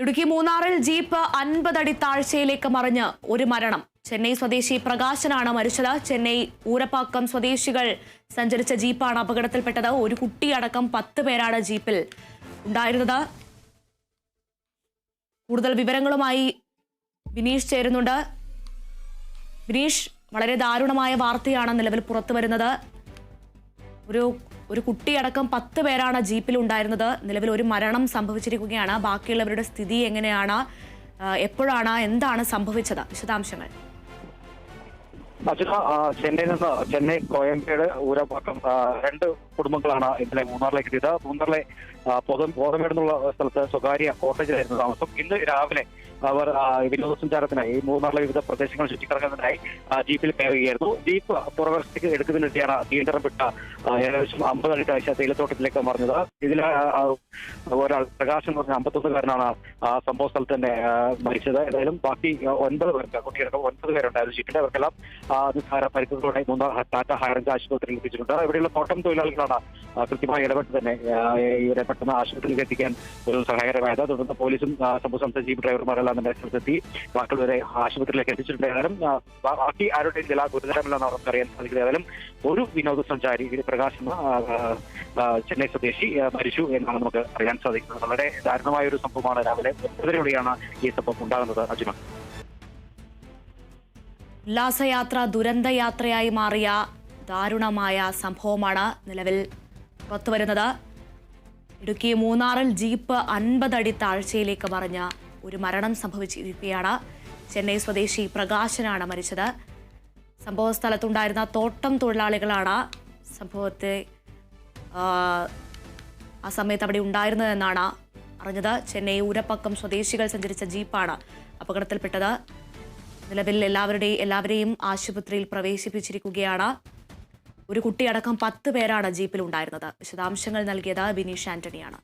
ഇടുക്കി മൂന്നാറിൽ ജീപ്പ് അൻപതടി താഴ്ചയിലേക്ക് മറിഞ്ഞ് ഒരു മരണം. ചെന്നൈ സ്വദേശി പ്രകാശനാണ് മരിച്ചത്. ചെന്നൈ ഊരപ്പാക്കം സ്വദേശികൾ സഞ്ചരിച്ച ജീപ്പാണ് അപകടത്തിൽപ്പെട്ടത്. ഒരു കുട്ടിയടക്കം പത്ത് പേരാണ് ജീപ്പിൽ ഉണ്ടായിരുന്നത്. കൂടുതൽ വിവരങ്ങളുമായി ബിനീഷ് ചേരുന്നുണ്ട്. ബിനീഷ് വളരെ ദാരുണമായ വാർത്തയാണ് നിലവിൽ പുറത്തു വരുന്നത് ഒരു ഒരു കുട്ടിയടക്കം പത്ത് പേരാണ് ജീപ്പിൽ ഉണ്ടായിരുന്നത്. നിലവിൽ ഒരു മരണം സംഭവിച്ചിരിക്കുകയാണ്. ബാക്കിയുള്ളവരുടെ സ്ഥിതി എങ്ങനെയാണ്? എപ്പോഴാണ്? എന്താണ് സംഭവിച്ചത്? വിശദാംശങ്ങൾ. അച്ഛന ചെന്നൈയിൽ നിന്ന് ചെന്നൈ കോയമ്പേട് ഊരപ്പാക്കം രണ്ട് കുടുംബങ്ങളാണ് ഇന്നലെ മൂന്നാറിലേക്ക് എത്തിയത്. മൂന്നാറിലെ പോതം പോതമേടുന്നുള്ള സ്ഥലത്ത് സ്വകാര്യ കോട്ടേജിലായിരുന്നു താമസം. ഇന്ന് രാവിലെ അവർ വിനോദസഞ്ചാരത്തിനായി മൂന്നാറിലെ വിവിധ പ്രദേശങ്ങൾ ചുറ്റിക്കറങ്ങുന്നതിനായി ജീപ്പിൽ കയറുകയായിരുന്നു. ജീപ്പ് പുറവശത്തേക്ക് എടുക്കുന്നതിന് വേണ്ടിയാണ് തീണ്ടറം വിട്ട ഏകദേശം അമ്പത് അടി കാഴ്ച തേയിലത്തോട്ടത്തിലേക്ക് മറിഞ്ഞത്. ഇതിൽ ഒരാൾ പ്രകാശ് എന്ന് പറഞ്ഞ അമ്പത്തൊന്നുകാരനാണ് സംഭവ സ്ഥലത്ത് തന്നെ മരിച്ചത്. ഏതായാലും ബാക്കി ഒൻപത് പേർക്ക് കുട്ടികൾക്ക് ഒൻപത് പേരുണ്ടായിരുന്നു ജീപ്പിന്റെ അവർക്കെല്ലാം നിസ്സാര പരിക്കുകളോടെ മൂന്നാർ ടാറ്റ ഹൈറേഞ്ച് ആശുപത്രിയിൽ എത്തിച്ചിട്ടുണ്ട്. ഇവിടെയുള്ള തോട്ടം തൊഴിലാളികളാണ് കൃത്യമായി ഇടപെട്ട് തന്നെ ഇവരെ പെട്ടെന്ന് ആശുപത്രിയിൽ എത്തിക്കാൻ ഒരു സഹായകരമായത്. തുടർന്ന് പോലീസും സംഭവ സംസ്ഥാന ജീപ്പ് ഡ്രൈവർമാരെല്ലാം തന്നെ സ്ഥലത്തെത്തി ബാക്കിയുള്ളവരെ ആശുപത്രിയിലേക്ക് എത്തിച്ചിട്ടുണ്ട് ബാക്കി ആരുടെ നില ഗുരുതരമല്ലെന്ന് നമുക്കറിയാൻ സാധിക്കുന്നത് ഏതായാലും ഒരു വിനോദസഞ്ചാരി പ്രകാശ് ചെന്നൈ സ്വദേശി മരിച്ചു എന്നാണ് നമുക്ക് അറിയാൻ സാധിക്കുന്നത്. വളരെ ദാരുണമായ ഒരു സംഭവമാണ് രാവിലെ ഒമ്പതരയോടെയാണ് ഈ സംഭവം ഉണ്ടാകുന്നത് അജിമ ഉല്ലാസയാത്ര ദുരന്തയാത്രയായി മാറിയ ദാരുണമായ സംഭവമാണ് നിലവിൽ പുറത്തുവരുന്നത്. ഇടുക്കി മൂന്നാറിൽ ജീപ്പ് അൻപതടി താഴ്ചയിലേക്ക് മറിഞ്ഞ ഒരു മരണം സംഭവിച്ചിരിക്കുകയാണ്. ചെന്നൈ സ്വദേശി പ്രകാശനാണ് മരിച്ചത്. സംഭവ സ്ഥലത്തുണ്ടായിരുന്ന തോട്ടം തൊഴിലാളികളാണ് സംഭവത്തെ ആ, സമയത്ത് അവിടെ ഉണ്ടായിരുന്നതെന്നാണ് അറിഞ്ഞത്. ചെന്നൈ ഊരപ്പക്കം സ്വദേശികൾ സഞ്ചരിച്ച ജീപ്പാണ് അപകടത്തിൽപ്പെട്ടത്. നിലവിൽ എല്ലാവരുടെയും എല്ലാവരെയും ആശുപത്രിയിൽ പ്രവേശിപ്പിച്ചിരിക്കുകയാണ്. ഒരു കുട്ടിയടക്കം പത്ത് പേരാണ് ജീപ്പിൽ ഉണ്ടായിരുന്നത് വിശദാംശങ്ങൾ നൽകിയത് ബിനീഷ് ആന്റണിയാണ്.